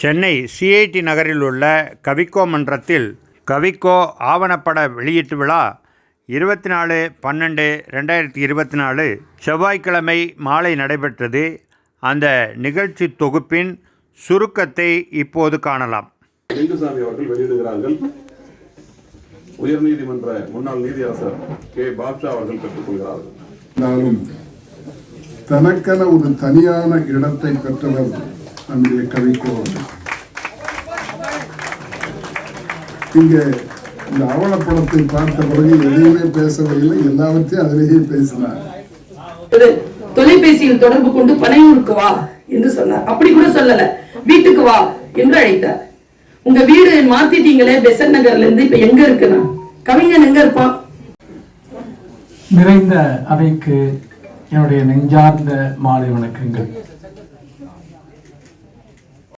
Chennai CID நகரில் உள்ள கவிக்கோ மன்றத்தில் கவிக்கோ ஆவணப்பட வெளியீட்டு விழா இருபத்தி நாலு பன்னெண்டு ரெண்டாயிரத்தி இருபத்தி நாலு செவ்வாய்க்கிழமை மாலை நடைபெற்றது. அந்த நிகழ்ச்சி தொகுப்பின் சுருக்கத்தை இப்போது காணலாம். லிங்குசாமி அவர்கள் வெளியிடுகிறார்கள். உயர்நீதிமன்ற முன்னாள் நீதியரசர் கே. பாப்ஷா அவர்கள் பெற்றுக்கொள்கிறார்கள் தனக்கென ஒரு தனியான இடத்தை பெற்றவர் நம்முடைய கவிக்கோ அவர்கள். இங்கே இந்த ஆவணப்படத்தை பார்த்த பிறகு எதையுமே பேசவில்லை எல்லாவற்றையும் அதிலேயே பேசினார். தொலைபேசியில் தொடர்பு கொண்டு பனையூருக்கு வா என்று சொன்னார். அப்படி கூட சொல்லல. வீட்டுக்கு வா என்று அழைத்தார். உங்க வீடு மாத்திட்டீங்களே பெசன் நகர்ல இருந்து இப்ப எங்க இருக்குன்னா? கவிஞன் எங்க இருப்பான்? நிறைந்த அவைக்கு என்னுடைய நெஞ்சார்ந்த மாலை வணக்கங்கள்.